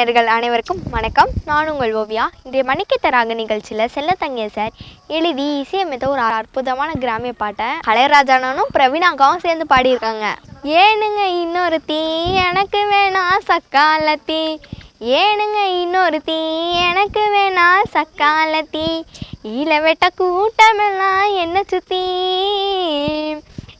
நேர்கள் அனைவருக்கும் வணக்கம். நான் உங்கள் ஓவியா. இன்றைய மணிக்கு தராங்க நிகழ்ச்சியில் செல்ல தங்கிய சார் எழுதி இசையமைத்த ஒரு அற்புதமான கிராமிய பாட்டை கலையராஜானும் பிரவீனாக்காவும் சேர்ந்து பாடியிருக்காங்க. ஏனுங்க இன்னொரு தீ எனக்கு வேணா சக்காலத்தி. ஏனுங்க இன்னொரு தீ எனக்கு வேணா சக்காலத்தி. ஈழ வெட்ட கூட்டமெல்லாம் என்ன சுத்தி?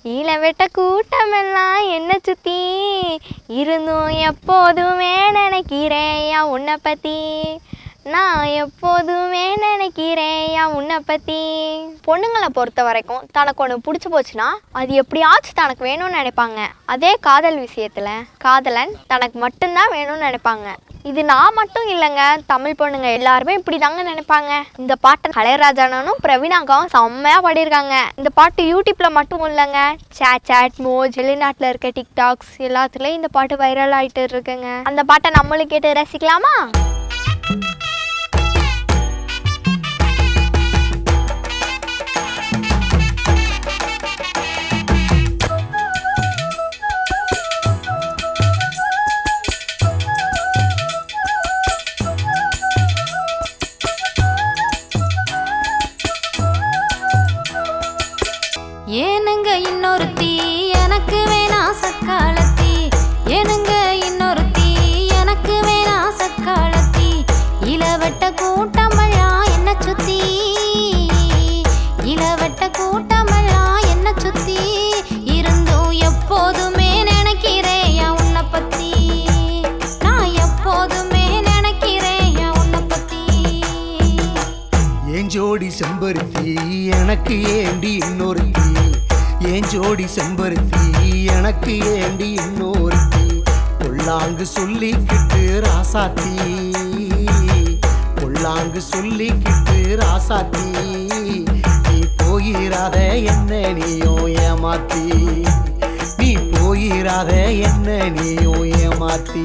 இளவெட்ட வெட்ட கூட்டமெல்லாம் என்ன சுத்தி. இருந்தும் எப்போதுமே நினைக்கிறேயா உன்னை பத்தி. நான் எப்போதுமே நினைக்கிறேயா உன்னை பத்தி. பொண்ணுங்களை பொறுத்த வரைக்கும் தனக்கு ஒன்று பிடிச்சி போச்சுன்னா அது எப்படியாச்சும் தனக்கு வேணும்னு நினைப்பாங்க. அதே காதல் விஷயத்தில் காதலன் தனக்கு மட்டும்தான் வேணும்னு நினைப்பாங்க. இது நான் மட்டும் இல்லைங்க தமிழ் பொண்ணுங்க எல்லாருமே இப்படி தாங்க நினைப்பாங்க. இந்த பாட்டை கலையராஜானும் பிரவீனாக்காவும் செம்மையாக பாடியிருக்காங்க. இந்த பாட்டு யூடியூப்பில் மட்டும் இல்லைங்க சேட் சேட் மோஜ் வெளிநாட்டில் இருக்க டிக்டாக்ஸ் எல்லாத்துலேயும் இந்த பாட்டு வைரல் ஆகிட்டு இருக்குங்க. அந்த பாட்டை நம்மளும் கேட்டு ரசிக்கலாமா? இளவட்ட கூட்டமெல்லாம் என்ன சுத்தி? இளவட்ட கூட்டமெல்லாம் என்ன சுத்தி? இருந்தும் எப்போதுமே நினைக்கிறேன் என் உன்னை பத்தி? நான் எப்போதுமே நினைக்கிறேன் என் உன்னை பத்தி? ஏன் ஜோடி செம்பருத்தி எனக்கு ஏண்டி இன்னொருத்தி? ஏன் ஜோடி செம்பருத்தி எனக்கு ஏண்டி இன்னொருத்தி? பொல்லாங்கு சொல்லிக்கிட்டு ராசாத்தி. பொல்லாங்கு சொல்லிக்கிட்டு ராசாத்தி நீ போயிராத என்ன நீயோ ஏமாத்தி? நீ போயிராத என்ன நீயோ ஏமாத்தி?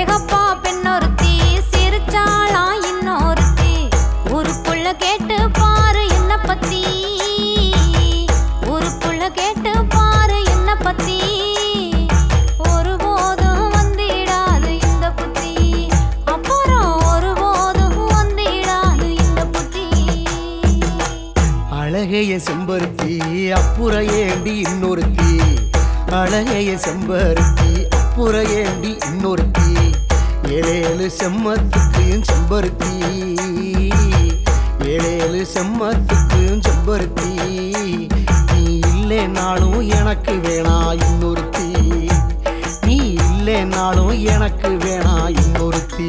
சேகப்பா பெண்ணொருத்தி சிரிச்சாளா இன்னொருத்தி. ஒரு புள்ள கேட்டு பாரு என்ன பத்தி. ஒரு புள்ள கேட்டு பாரு என்ன பத்தி. அழகைய செம்பருத்தி அப்புற ஏண்டி இன்னொருத்தி? அழகைய செம்பருத்தி அப்புற ஏண்டி இன்னொருத்தி? ஏழேழு செம்மத்துக்கும் செம்பருத்தி. ஏழேழு செம்மத்துக்கும் செம்பருத்தி. நீ இல்லைனாலும் எனக்கு வேணா இன்னொருத்தி. நீ இல்லைனாலும் எனக்கு வேணா இன்னொருத்தி.